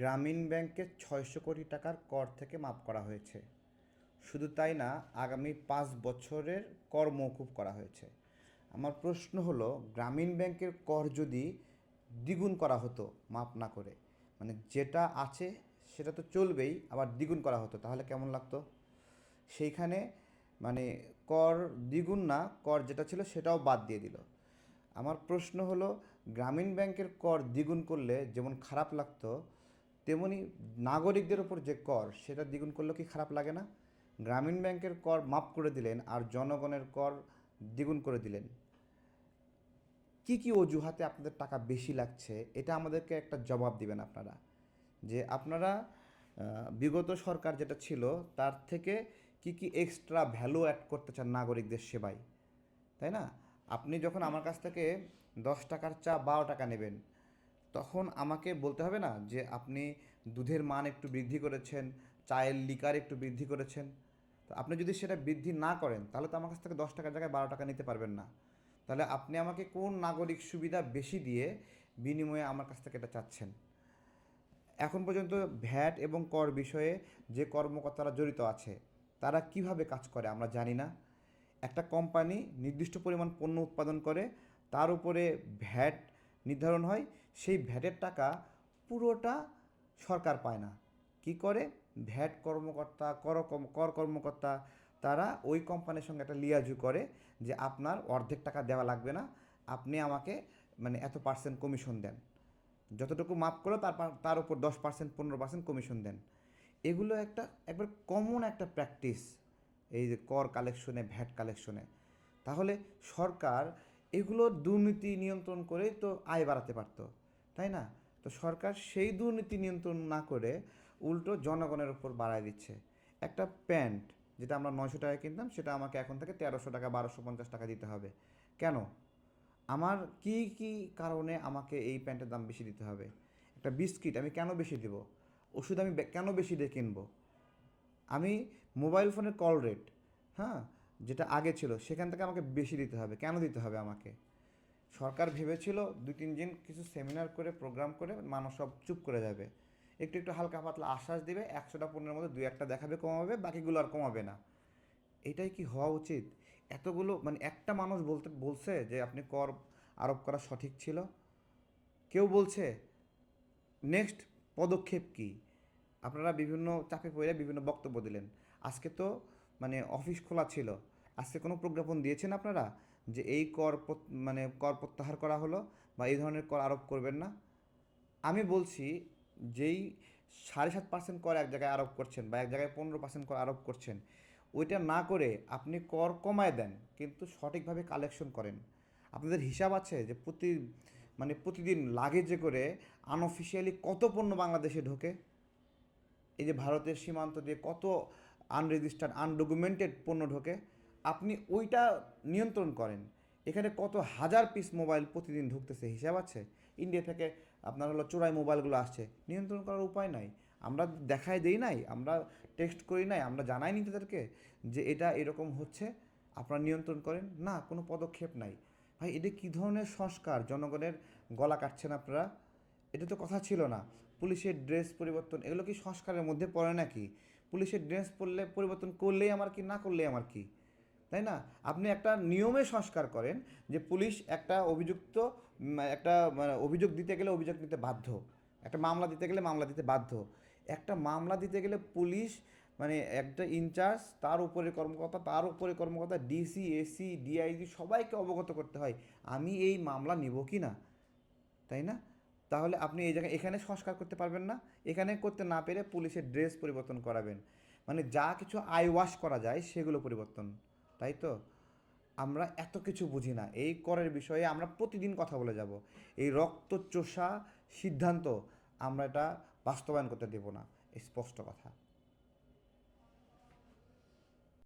গ্রামীণ ব্যাংকের ছয়শো কোটি টাকার কর থেকে মাফ করা হয়েছে। শুধু তাই না, আগামী পাঁচ বছরের কর মৌকুব করা হয়েছে। আমার প্রশ্ন হলো, গ্রামীণ ব্যাংকের কর যদি দ্বিগুণ করা হতো মাপ না করে মানে যেটা আছে সেটা তো চলবেই, আবার দ্বিগুণ করা হতো, তাহলে কেমন লাগতো? সেইখানে মানে কর দ্বিগুণ না, কর যেটা ছিল সেটাও বাদ দিয়ে দিল। আমার প্রশ্ন হলো, গ্রামীণ ব্যাংকের কর দ্বিগুণ করলে যেমন খারাপ লাগতো তেমনি নাগরিকদের ওপর যে কর, সেটা দ্বিগুণ করলেও কি খারাপ লাগে না? গ্রামীণ ব্যাংকের কর মাফ করে দিলেন আর জনগণের কর দ্বিগুণ করে দিলেন। কি কি অজুহাতে আপনাদের টাকা বেশি লাগছে? এটা আমাদেরকে একটা জবাব দিবেন আপনারা। যে আপনারা বিগত সরকার যেটা ছিল, তার থেকে কি কি এক্সট্রা ভ্যালু অ্যাড করতে চান নাগরিকদের সেবায়? তাই না? আপনি যখন আমার কাছ থেকে দশ টাকার চা বারো টাকা নেবেন তখন আমাকে বলতে হবে না যে আপনি দুধের মান একটু বৃদ্ধি করেছেন, চায়ের লিকার একটু বৃদ্ধি করেছেন। তো আপনি যদি সেটা বৃদ্ধি না করেন, তাহলে তো আমার কাছ থেকে দশ টাকার জায়গায় বারো টাকা নিতে পারবেন না। তাহলে আপনি আমাকে কোন নাগরিক সুবিধা বেশি দিয়ে বিনিময়ে আমার কাছ থেকে এটা চাচ্ছেন? এখন পর্যন্ত ভ্যাট এবং কর বিষয়ে যে কর্মকর্তারা জড়িত আছে, তারা কীভাবে কাজ করে আমরা জানি না। একটা কোম্পানি নির্দিষ্ট পরিমাণ পণ্য উৎপাদন করে, তার উপরে ভ্যাট নির্ধারণ হয় সেই ভ্যাটের টাকা পুরোটা সরকার পায় না। কি করে? ভ্যাট কর্মকর্তা, কর কর কর্মকর্তা, তারা ওই কোম্পানির সঙ্গে একটা লিয়াজু করে যে আপনার অর্ধেক টাকা দেওয়া লাগবে না, আপনি আমাকে মানে এত পার্সেন্ট কমিশন দেন। যতটুকু মাপ করো তার তার উপর দশ পার্সেন্ট পনেরো পার্সেন্ট কমিশন দেন। এগুলো একটা, একবার কমন একটা প্র্যাকটিস এই যে কর কালেকশনে ভ্যাট কালেকশনে তাহলে সরকার এগুলো দুর্নীতি নিয়ন্ত্রণ করেই তো আয় বাড়াতে পারতো। তাই না? তো সরকার সেই দুর্নীতি নিয়ন্ত্রণ না করে উল্টো জনগণের উপর বাড়ায় দিচ্ছে। একটা প্যান্ট যেটা আমরা নয়শো টাকায় কিনতাম, সেটা আমাকে এখন থেকে তেরোশো টাকা, বারোশো পঞ্চাশ টাকা দিতে হবে। কেন? আমার কি কি কারণে আমাকে এই প্যান্টের দাম বেশি দিতে হবে? একটা বিস্কিট আমি কেন বেশি দেব? ওষুধ আমি কেন বেশি দিয়ে কিনবো? আমি মোবাইল ফোনের কল রেট হ্যাঁ যেটা আগে ছিল, সেখান থেকে আমাকে বেশি দিতে হবে। কেন দিতে হবে আমাকে? সরকার ভেবেছিল দুই, তিন দিন কিছু সেমিনার করে প্রোগ্রাম করে মানুষ সব চুপ করে যাবে। একটু একটু হালকা পাতলা আশ্বাস দেবে, একশোটা পণ্যের মধ্যে দুই, একটা দেখাবে কমাবে, বাকিগুলো আর কমাবে না। এটাই কি হওয়া উচিত? এতগুলো মানে একটা মানুষ বলতে, বলছে যে আপনি কর আরোপ করা সঠিক ছিল। কেউ বলছে নেক্সট পদক্ষেপ কি? আপনারা বিভিন্ন চাপে পড়ে বিভিন্ন বক্তব্য দিলেন। আজকে তো মানে অফিস খোলা ছিল। আজকে কোনো প্রজ্ঞাপন দিয়েছেন আপনারা? যে এই কর মানে কর প্রত্যাহার করা হলো বা এই ধরনের কর আরোপ করবেন না? আমি বলছি যেই সাড়ে সাত পার্সেন্ট কর এক জায়গায় আরোপ করছেন বা এক জায়গায় পনেরো পার্সেন্ট কর আরোপ করছেন, ওইটা না করে আপনি কর কমায় দেন, কিন্তু সঠিকভাবে কালেকশন করেন। আপনাদের হিসাব আছে যে প্রতি মানে প্রতিদিন লাগেজে করে আনঅফিসিয়ালি কত পণ্য বাংলাদেশে ঢোকে? এই যে ভারতের সীমান্ত দিয়ে কত আনরেজিস্টার্ড আনডকুমেন্টেড পণ্য ঢোকে? আপনি ওইটা নিয়ন্ত্রণ করেন। এখানে কত হাজার পিস মোবাইল প্রতিদিন ঢুকতেছে হিসাব আছে? ইন্ডিয়া থেকে আপনার হলো চোরাই মোবাইলগুলো আসছে। নিয়ন্ত্রণ করার উপায় নাই। আমরা দেখাই দেই নাই, আমরা টেক্সট করি নাই, আমরা জানাই নি তাদেরকে যে এটা এরকম হচ্ছে, আপনারা নিয়ন্ত্রণ করেন। না, কোনো পদক্ষেপ নাই। ভাই, এটা কী ধরনের সংস্কার? জনগণের গলা কাটছেন আপনারা? এটা তো কথা ছিল না। পুলিশের ড্রেস পরিবর্তন, এগুলো কি সংস্কারের মধ্যে পড়ে নাকি? পুলিশের ড্রেস পরলে পরিবর্তন করলেই আমার কি, না করলেই আমার কি? তাই না? আপনি একটা নিয়মে সংস্কার করেন যে পুলিশ একটা অভিযুক্ত একটা মানে, অভিযোগ দিতে গেলে অভিযোগ নিতে বাধ্য। একটা মামলা দিতে গেলে মামলা দিতে বাধ্য। একটা মামলা দিতে গেলে পুলিশ মানে একটা ইনচার্জ তার উপরে কর্মকর্তা তার উপরে কর্মকর্তা ডিসি এসি ডিআইজি সবাইকে অবগত করতে হয় আমি এই মামলা নিব কি না? তাই না? তাহলে আপনি এই জায়গায় এখানে সংস্কার করতে পারবেন না এখানে করতে না পেরে পুলিশের ড্রেস পরিবর্তন করাবেন। মানে যা কিছু আই ওয়াশ করা যায় সেগুলো পরিবর্তন। তাই তো? আমরা এত কিছু বুঝি না। এই করের বিষয়ে আমরা প্রতিদিন কথা বলে যাব। এই রক্তচোষা সিদ্ধান্ত আমরা এটা বাস্তবায়ন করতে দেব না। স্পষ্ট কথা।